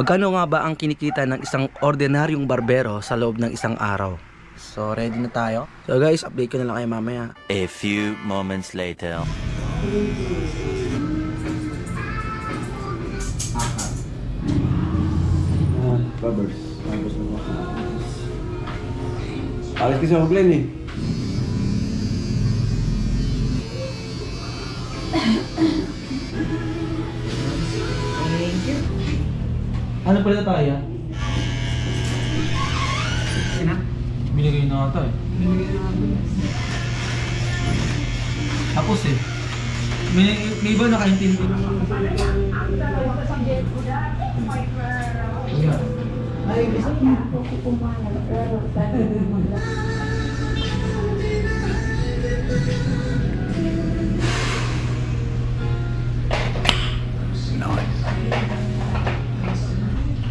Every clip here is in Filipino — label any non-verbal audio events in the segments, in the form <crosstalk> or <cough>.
Magkano nga ba ang kinikita ng isang ordinaryong barbero sa loob ng isang araw? So, ready na tayo? So guys, update ko na lang kayo mamaya. A few moments later. Barbers. Barbers na ako. Alis kasi ako Glenn eh. Ano pala tayo? Binigay na ata eh. Tapos eh. May, may iba nakaintindi. Yeah. Oh,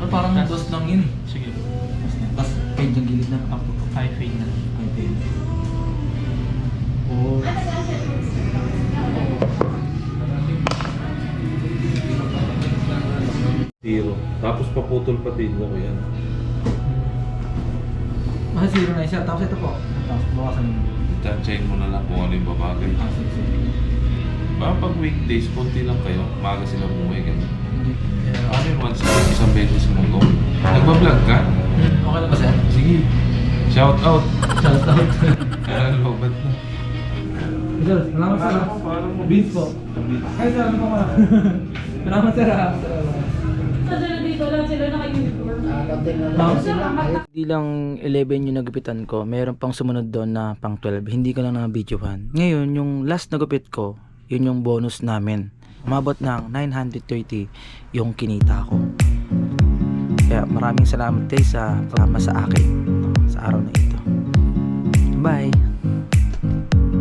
parang dos lang yun. Sige. Tapos fade yung gilid na. Apo. Ay, fade na. Ay, fade. Oh. Zero. Tapos paputol pati ko yan. Ah, zero na isa. Tapos ito po. Tapos bawasan mo. Chachain mo na lang kung ano yung babagay. Ah, sige, pag weekdays, konti lang kayo. Maga sila umuwi, ganun. Hindi. Yeah. Ano yung once a week, isang beses sa mundo? Nagbablog ka? Hmm, Okay lang ba sir? Sige. Shout out. Shout out. Ano, lobat na. Sir, salamat sir. ah. Beats po. Ay sir, ano pa? <laughs> Salamat sir ah. Dito lang sila naka-uniform. Hindi lang 11 yung nagupitan ko, meron pang sumunod doon na pang 12. Hindi ko lang na videohan. Ngayon, yung last nagupit ko, yun yung bonus namin. Umabot ng 930 yung kinita ko. Kaya maraming salamat guys sa pagkama sa akin